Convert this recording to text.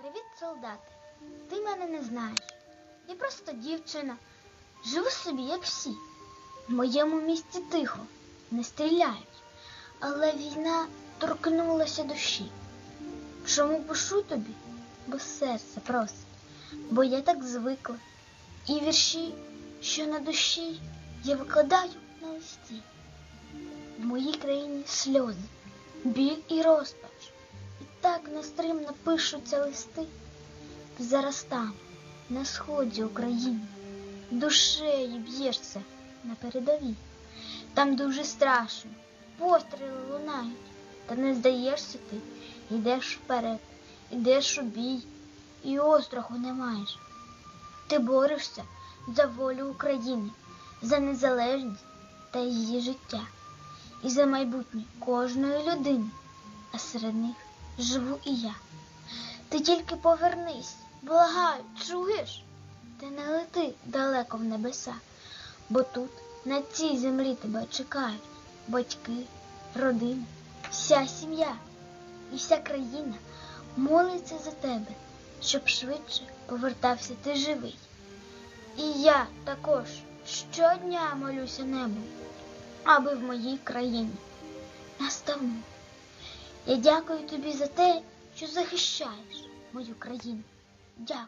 Привіт, солдати. Ти мене не знаєш. Я просто дівчина. Живу собі, як всі. В моєму місті тихо, не стріляють. Але війна торкнулася душі. Чому пишу тобі? Бо серце просить, бо я так звикла. І вірші, що на душі, я викладаю на листі. В моїй країні сльози, біль і розпач. Так нестримно пишуться листи. Ти зараз там, на сході України, душею б'єшся на передовій. Там дуже страшно, постріли лунають, та не здаєшся ти, йдеш вперед, йдеш у бій, і остраху не маєш. Ти борешся за волю України, за незалежність та її життя, і за майбутнє кожної людини, а серед них живу і я. Ти тільки повернись, благаю, чуєш? Ти не лети далеко в небеса, бо тут, на цій землі тебе чекають батьки, родина, вся сім'я і вся країна молиться за тебе, щоб швидше повертався ти живий. І я також щодня молюся небу, аби в моїй країні настав. Я дякую тобі за те, що захищаєш мою країну. Дякую.